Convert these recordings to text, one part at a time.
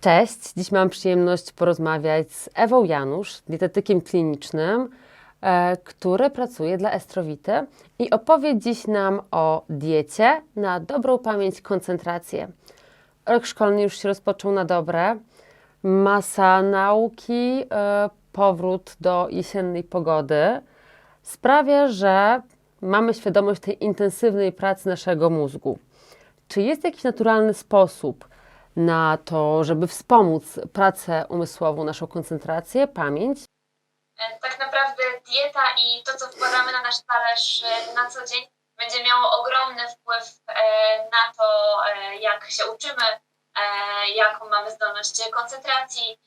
Cześć, dziś mam przyjemność porozmawiać z Ewą Janusz, dietetykiem klinicznym, e, który pracuje dla Estrowity i opowie dziś nam o diecie na dobrą pamięć, koncentrację. Rok szkolny już się rozpoczął na dobre, masa nauki, e, powrót do jesiennej pogody sprawia, że mamy świadomość tej intensywnej pracy naszego mózgu. Czy jest jakiś naturalny sposób na to, żeby wspomóc pracę umysłową, naszą koncentrację, pamięć? E, tak naprawdę dieta i to, co wkładamy na nasz talerz e, na co dzień, będzie miało ogromny wpływ e, na to, jak się uczymy, jaką mamy zdolność koncentracji,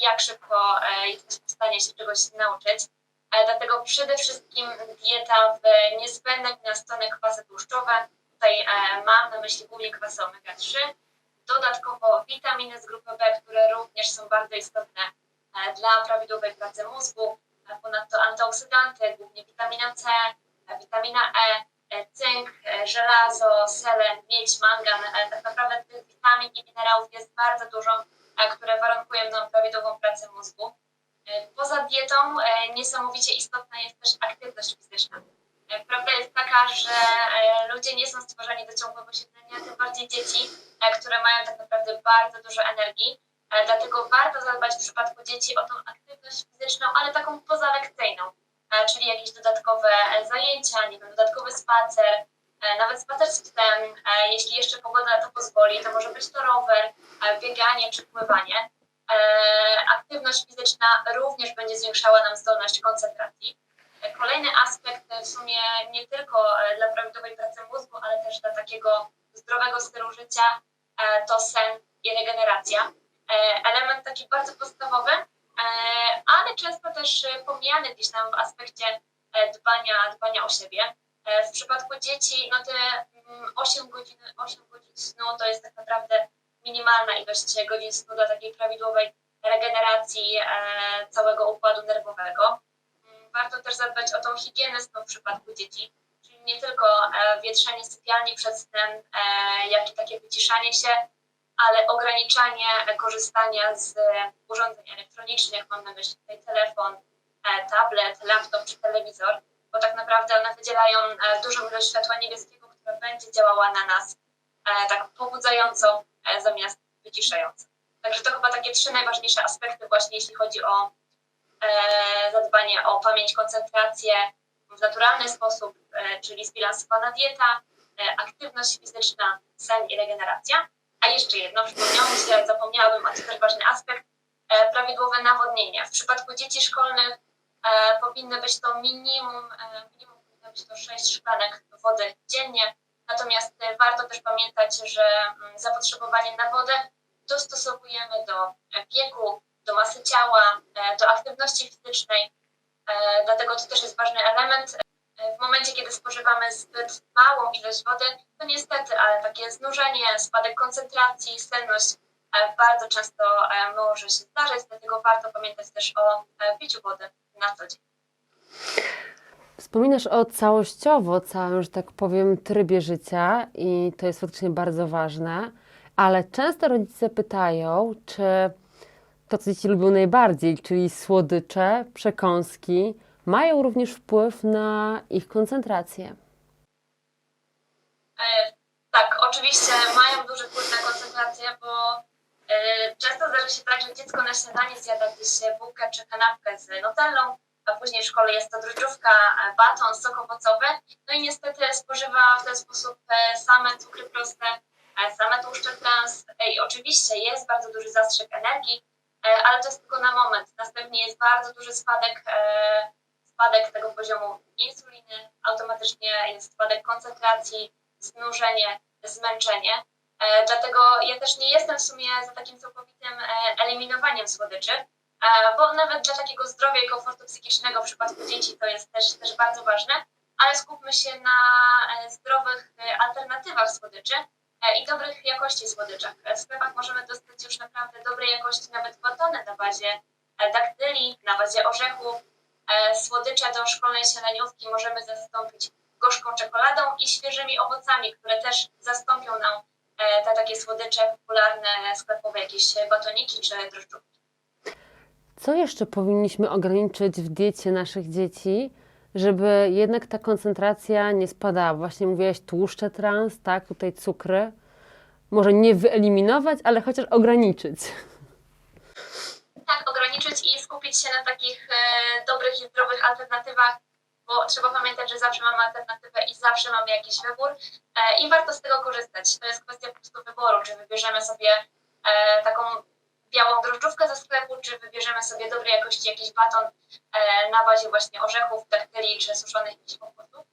jak szybko jesteśmy w stanie się czegoś nauczyć. Dlatego przede wszystkim dieta w niezbędne na kwasy tłuszczowe. Tutaj e, mam na myśli głównie kwasy omega-3. Dodatkowo witaminy z grupy B, które również są bardzo istotne e, dla prawidłowej pracy mózgu. E, Ponadto antyoksydanty, głównie witamina C, witamina E, cynk, żelazo, selen, miedź, mangan. Tak naprawdę tych witamin i minerałów jest bardzo dużo, które warunkują nam prawidłową pracę mózgu. E, Poza dietą e, niesamowicie istotna jest też aktywność fizyczna. E, Prawda jest taka, że ludzie nie są stworzeni do ciągłego siedzenia, tym bardziej dzieci, które mają tak naprawdę bardzo dużo energii. Dlatego warto zadbać w przypadku dzieci o tą aktywność fizyczną, ale taką pozalekcyjną, czyli jakieś dodatkowe zajęcia, nie wiem, dodatkowy spacer, nawet spacer z psem, jeśli jeszcze pogoda na to pozwoli, to może być to rower, bieganie czy pływanie. E, Aktywność fizyczna również będzie zwiększała nam zdolność koncentracji. E, Kolejny aspekt e, w sumie nie tylko dla prawidłowej pracy mózgu, ale też dla takiego zdrowego stylu życia to sen i regeneracja. Element taki bardzo podstawowy, ale często też pomijany gdzieś tam w aspekcie dbania, dbania o siebie. W przypadku dzieci, no te mm, 8 godzin, 8 godzin snu to jest tak naprawdę minimalna ilość godzin snu dla takiej prawidłowej regeneracji e, całego układu nerwowego. Mm, Warto też zadbać o tą higienę snu w przypadku dzieci, czyli nie tylko e, wietrzenie sypialni przed snem, e, jak i takie wyciszanie się, ale ograniczanie korzystania z urządzeń elektronicznych, mam na myśli tutaj telefon, tablet, laptop czy telewizor, bo tak naprawdę one wydzielają dużą ilość światła niebieskiego, które będzie działała na nas tak pobudzająco zamiast wyciszająco. Także to chyba takie trzy najważniejsze aspekty właśnie jeśli chodzi o e, zadbanie o pamięć, koncentrację w naturalny sposób, e, czyli zbilansowana dieta, e, aktywność fizyczna, sen i regeneracja. A jeszcze jedno, przypomniało mi się, zapomniałabym, a to też ważny aspekt, e, prawidłowe nawodnienie. W przypadku dzieci szkolnych e, powinny być to minimum, e, minimum powinno być to 6 szklanek wody dziennie. Natomiast e, warto też pamiętać, że mm, zapotrzebowanie na wodę dostosowujemy do e, wieku, do masy ciała, e, do aktywności fizycznej. Dlatego to też jest ważny element. W momencie, kiedy spożywamy zbyt małą ilość wody, to niestety, ale takie znużenie, spadek koncentracji, senność bardzo często może się zdarzyć, dlatego warto pamiętać też o piciu wody na co dzień. Wspominasz o całościowo, całym, że tak powiem, trybie życia i to jest faktycznie bardzo ważne, ale często rodzice pytają, czy to, co dzieci lubią najbardziej, czyli słodycze, przekąski, mają również wpływ na ich koncentrację. E, Tak, oczywiście mają duży wpływ na koncentrację, bo e, często zdarza się tak, że dziecko na śniadanie zjada gdzieś bułkę czy kanapkę z nutellą, a później w szkole jest to drożdżówka, e, baton, sok owocowy, no i niestety spożywa w ten sposób e, same cukry proste, e, same tłuszcze trans. I oczywiście jest bardzo duży zastrzyk energii, ale to jest tylko na moment. Następnie jest bardzo duży spadek, spadek tego poziomu insuliny, automatycznie jest spadek koncentracji, znużenie, zmęczenie. Dlatego ja też nie jestem w sumie za takim całkowitym eliminowaniem słodyczy, bo nawet dla takiego zdrowia i komfortu psychicznego w przypadku dzieci to jest też, też bardzo ważne, ale skupmy się na e, zdrowych e, alternatywach słodyczy e, i dobrych jakości słodyczach. W sklepach możemy dostać już naprawdę dobrej jakości nawet batony na bazie daktyli, na bazie orzechów, e, słodycze do szkolnej śniadaniówki możemy zastąpić gorzką czekoladą i świeżymi owocami, które też zastąpią nam te takie słodycze popularne sklepowe, jakieś batoniki czy drożdżówki. Co jeszcze powinniśmy ograniczyć w diecie naszych dzieci, żeby jednak ta koncentracja nie spadała? Właśnie mówiłaś tłuszcze trans, tak, tutaj cukry. Może nie wyeliminować, ale chociaż ograniczyć. tak ograniczyć i skupić się na takich e, dobrych i zdrowych alternatywach, bo trzeba pamiętać, że zawsze mamy alternatywę i zawsze mamy jakiś wybór e, i warto z tego korzystać. To jest kwestia po prostu wyboru, czy wybierzemy sobie e, taką białą drożdżówkę ze sklepu, czy wybierzemy sobie dobrej jakości jakiś baton e, na bazie właśnie orzechów, daktyli czy suszonych jakichś owoców.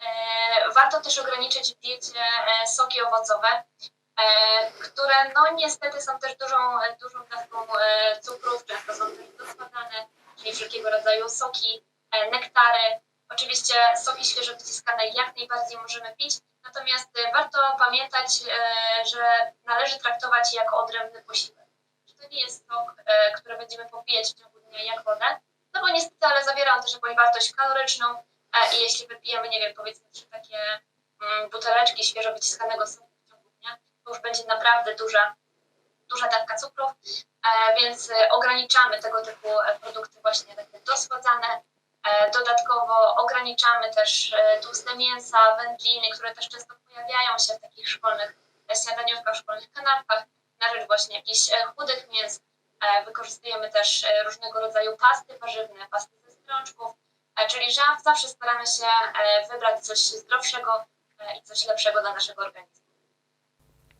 E, warto też ograniczyć w diecie e, soki owocowe, e, które no niestety są też dużą, dużą dawką e, cukrów, często są też dosładzane, czyli wszelkiego rodzaju soki, e, nektary. Oczywiście soki świeżo wyciskane jak najbardziej możemy pić, natomiast warto pamiętać, że należy traktować jako odrębny posiłek. Nie jest sok, e, który będziemy popijać w ciągu dnia jak wodę, no bo niestety, ale zawiera on też jakąś wartość kaloryczną e, i jeśli wypijemy, nie wiem, powiedzmy trzy takie mm, buteleczki świeżo wyciskanego soku w ciągu dnia, to już będzie naprawdę duża, duża dawka cukrów, e, więc ograniczamy tego typu produkty właśnie takie dosładzane. Dodatkowo ograniczamy też tłuste mięsa, wędliny, które też często pojawiają się w takich szkolnych śniadaniówkach, szkolnych kanapkach, na rzecz właśnie jakichś e, chudych mięs. E, Wykorzystujemy też e, różnego rodzaju pasty warzywne, pasty ze strączków, czyli że zawsze staramy się wybrać coś zdrowszego i coś lepszego dla naszego organizmu.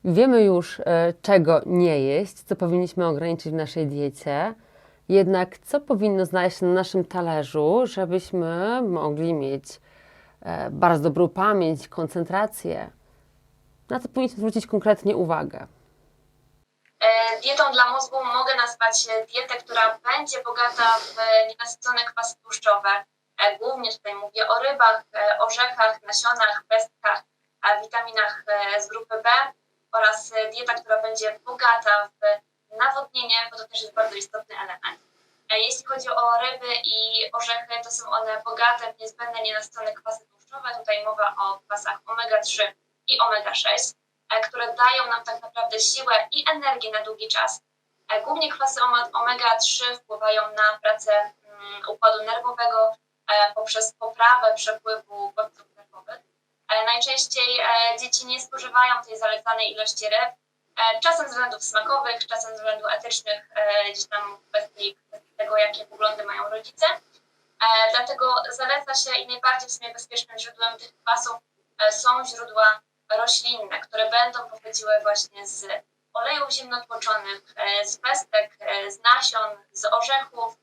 Wiemy już, czego nie jeść, co powinniśmy ograniczyć w naszej diecie. Jednak co powinno znaleźć się na naszym talerzu, żebyśmy mogli mieć bardzo dobrą pamięć, koncentrację? Na co powinniśmy zwrócić konkretnie uwagę? E, Dietą dla mózgu mogę nazwać e, dietę, która będzie bogata w nienasycone kwasy tłuszczowe. E, Głównie tutaj mówię o rybach, orzechach, nasionach, pestkach, witaminach z grupy B oraz dieta, która będzie bogata w nawodnienie, bo to też jest bardzo istotny element. Jeśli chodzi o ryby i orzechy, to są one bogate w niezbędne nienasycone kwasy tłuszczowe. Tutaj mowa o kwasach omega-3 i omega-6 e, które dają nam tak naprawdę siłę i energię na długi czas. E, Głównie kwasy ome- omega-3 wpływają na pracę mm, układu nerwowego e, poprzez poprawę przepływu bodźców nerwowych. E, Najczęściej e, dzieci nie spożywają tej zalecanej ilości ryb, e, czasem z względów smakowych, czasem z względów etycznych, e, gdzieś tam w kwestii, tego, jakie poglądy mają rodzice. E, Dlatego zaleca się i najbardziej w sumie bezpiecznym źródłem tych kwasów e, są źródła roślinne, które będą pochodziły właśnie z olejów ziemnotłoczonych, e, z pestek, e, z nasion, z orzechów.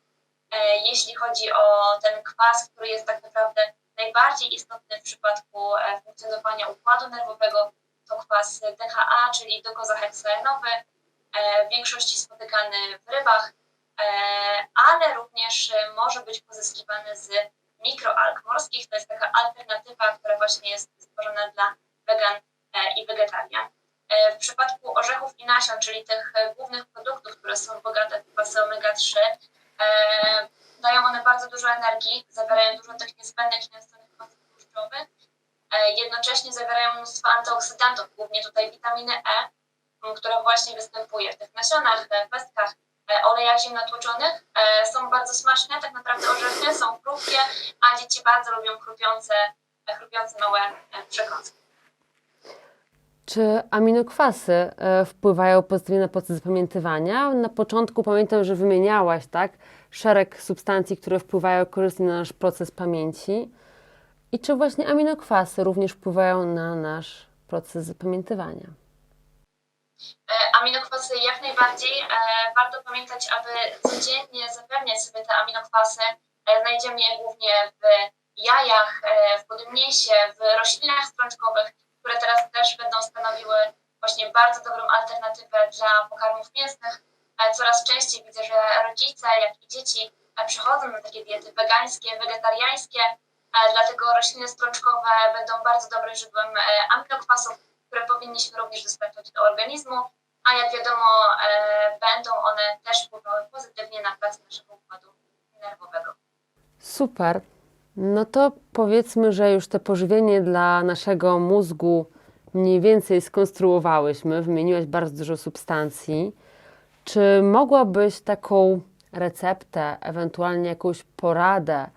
E, Jeśli chodzi o ten kwas, który jest tak naprawdę najbardziej istotny w przypadku funkcjonowania układu nerwowego, to kwas DHA, czyli dokozaheksaenowy, e, w większości spotykany w rybach, ale również może być pozyskiwany z mikroalg morskich. To jest taka alternatywa, która właśnie jest stworzona dla wegan e, i wegetarian. E, W przypadku orzechów i nasion, czyli tych e, głównych produktów, które są bogate w kwasy omega-3, e, dają one bardzo dużo energii, zawierają dużo tych niezbędnych i niezbędnych kwasów tłuszczowych, jednocześnie zawierają mnóstwo antyoksydantów, głównie tutaj witaminy E, która właśnie występuje w tych nasionach, pestkach, olejach ziemnotłoczonych. E, Są bardzo smaczne, tak naprawdę orzechy są chrupkie, a dzieci bardzo lubią chrupiące, chrupiące małe przekąski. Czy aminokwasy e, wpływają pozytywnie na proces zapamiętywania? Na początku pamiętam, że wymieniałaś tak, szereg substancji, które wpływają korzystnie na nasz proces pamięci. I czy właśnie aminokwasy również wpływają na nasz proces zapamiętywania? E, Aminokwasy jak najbardziej. E, Warto pamiętać, aby codziennie zapewniać sobie te aminokwasy. Znajdziemy je głównie w jajach, w podmiesie, w roślinach strączkowych, które teraz też będą stanowiły właśnie bardzo dobrą alternatywę dla pokarmów mięsnych. E, Coraz częściej widzę, że rodzice, jak i dzieci e, przechodzą na takie diety wegańskie, wegetariańskie, e, dlatego rośliny strączkowe będą bardzo dobrym źródłem aminokwasów, które powinniśmy również dostarczać do organizmu, a jak wiadomo, będą one też wpływały pozytywnie na pracę naszego układu nerwowego. Super. No to powiedzmy, że już te pożywienie dla naszego mózgu mniej więcej skonstruowałyśmy, wymieniłaś bardzo dużo substancji. Czy mogłabyś taką receptę, ewentualnie jakąś poradę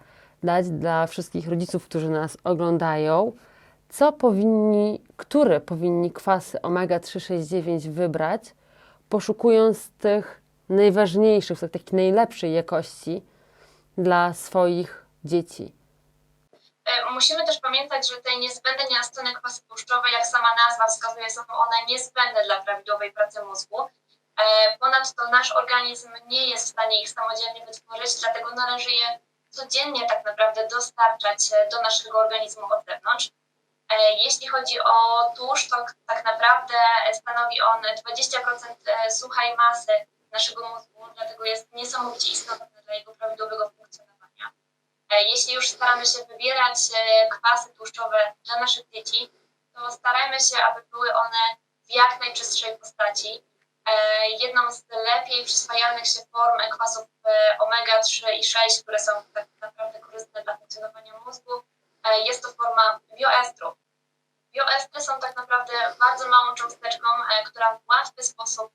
dać dla wszystkich rodziców, którzy nas oglądają? Co powinni, które powinni kwasy omega-369 wybrać, poszukując tych najważniejszych, takich najlepszej jakości dla swoich dzieci? E, Musimy też pamiętać, że te niezbędne nienasycone kwasy tłuszczowe, jak sama nazwa wskazuje, są one niezbędne dla prawidłowej pracy mózgu. E, Ponadto nasz organizm nie jest w stanie ich samodzielnie wytworzyć, dlatego należy je codziennie tak naprawdę dostarczać e, do naszego organizmu od zewnątrz. Jeśli chodzi o tłuszcz, to tak naprawdę stanowi on 20% e, suchej masy naszego mózgu, dlatego jest niesamowicie istotny dla jego prawidłowego funkcjonowania. E, Jeśli już staramy się wybierać e, kwasy tłuszczowe dla naszych dzieci, to starajmy się, aby były one w jak najczystszej postaci. E, Jedną z lepiej przyswajalnych się form kwasów e, omega-3 i 6, które są tak naprawdę korzystne dla funkcjonowania mózgu, jest to forma bioestru. Bioestry są tak naprawdę bardzo małą cząsteczką, która w łatwy sposób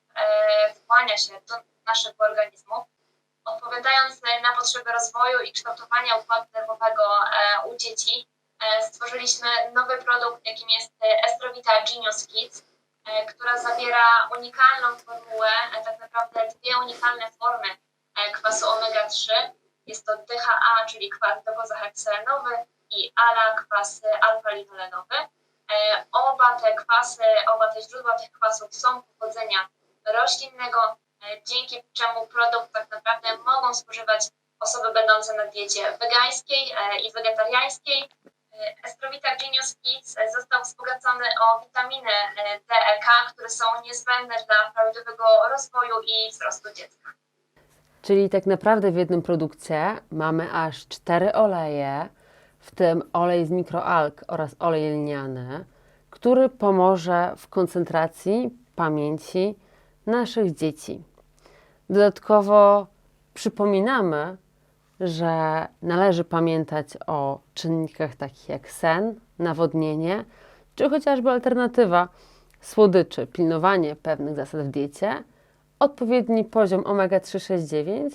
wchłania się do naszego organizmu odpowiadając na potrzeby rozwoju i kształtowania układu nerwowego e, u dzieci, e, stworzyliśmy nowy produkt, jakim jest e, Estrovita Genius Kids, która zawiera unikalną formułę, tak naprawdę dwie unikalne formy kwasu omega-3. Jest to DHA, czyli kwas dokozahexylenowy i ALA, kwas alfa-linolenowy. Oba te kwasy, oba te źródła tych kwasów są pochodzenia roślinnego, dzięki czemu produkt tak naprawdę mogą spożywać osoby będące na diecie wegańskiej e, i wegetariańskiej. E, Estrovita Genius Kids e, został wzbogacony o witaminy e, D, E, K, które są niezbędne dla prawidłowego rozwoju i wzrostu dziecka. Czyli tak naprawdę w jednym produkcie mamy aż cztery oleje, w tym olej z mikroalg oraz olej lniany, który pomoże w koncentracji pamięci naszych dzieci. Dodatkowo przypominamy, że należy pamiętać o czynnikach takich jak sen, nawodnienie, czy chociażby alternatywa słodyczy, pilnowanie pewnych zasad w diecie, odpowiedni poziom omega-369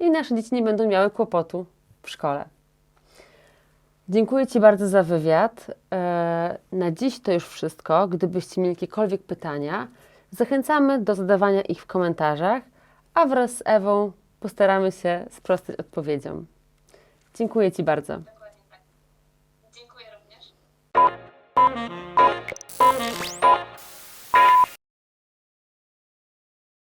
i nasze dzieci nie będą miały kłopotu w szkole. Dziękuję Ci bardzo za wywiad. E, Na dziś to już wszystko. Gdybyście mieli jakiekolwiek pytania, zachęcamy do zadawania ich w komentarzach, a wraz z Ewą postaramy się sprostać odpowiedziom. Dziękuję Ci bardzo.